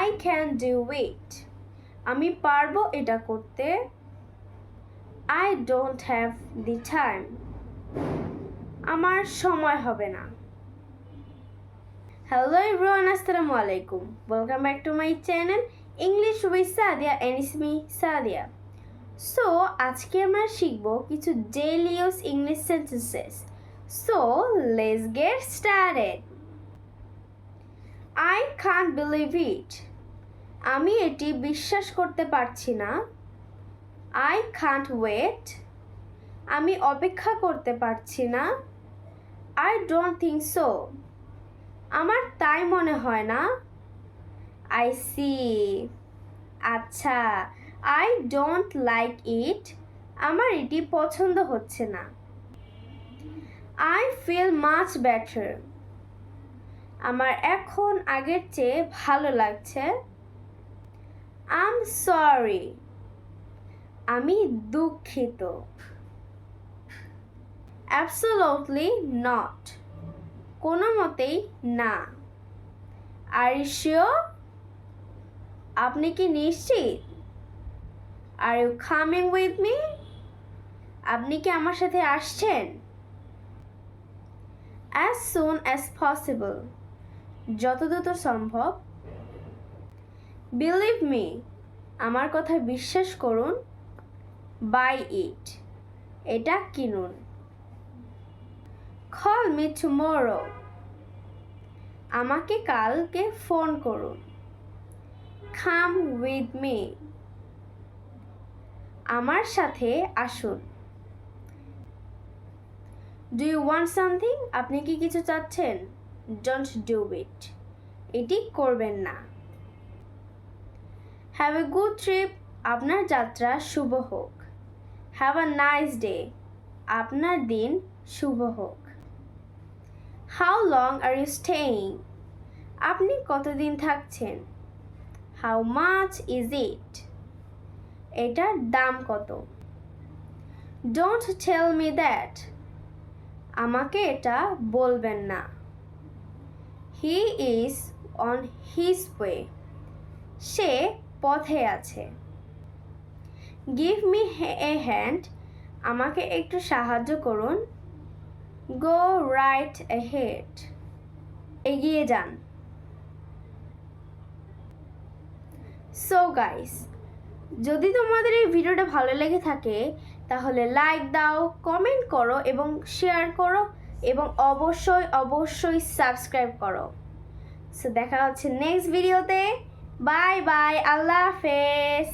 I can do it আমি পারব এটা করতে। I don't have the time আমার সময় হবে না। হ্যালো এভরিওয়ান আসসালামু আলাইকুম। Welcome back to my channel English with Sadia এনিসমি Sadia so আজকে আমরা শিখব কিছু daily use English sentences so let's get started I can't believe it আমি এটি বিশ্বাস করতে পারছি না। আই কান্ট ওয়েট আমি অপেক্ষা করতে পারছি না। আই ডোন্ট থিঙ্ক সো আমার তাই মনে হয় না। আই সি আচ্ছা আই ডোন্ট লাইক ইট আমার এটি পছন্দ হচ্ছে না। আই ফিল মাচ বেটার আমার এখন আগের চেয়ে ভালো লাগছে। আম সরি আমি দুঃখিত। অ্যাবসোলুটলি নট কোনো মতেই না। আর শিওর আপনি কি নিশ্চিত? Are you coming with me আপনি কি আমার সাথে আসছেন? অ্যাজ সুন অ্যাজ পসিবল যত দ্রুত সম্ভব। বিলিভ মি আমার কথা বিশ্বাস করুন বাই ইট এটা কিনুন। কল মি টুমোরো আমাকে কালকে ফোন করুন। খাম উইথ মি আমার সাথে আসুন। ডু ইউ ওয়ান্ট সামথিং আপনি কি কিছু চাচ্ছেন? ডোন্ট ডু ইট এটি করবেন না। হ্যাভ এ গুড ট্রিপ আপনার যাত্রা শুভ হোক। হ্যাভ আ নাইস ডে আপনার দিন শুভ হোক। How long are you staying আপনি কতদিন থাকছেন? হাউ মাচ ইজ ইট এটার দাম কত? ডোন্ট টেল মি দ্যাট আমাকে এটা বলবেন না। He is on his way সে পথে আছে। গিভ মি এ হ্যান্ড আমাকে একটু সাহায্য করুন। গো রাইট হেড এগিয়ে যান। সো গাইস যদি তোমাদের এই ভিডিওটা ভালো লেগে থাকে, তাহলে লাইক দাও কমেন্ট করো এবং শেয়ার করো এবং অবশ্যই অবশ্যই সাবস্ক্রাইব করো। সো দেখা হচ্ছে নেক্সট ভিডিওতে বাই বাই আল্লাহ হাফেজ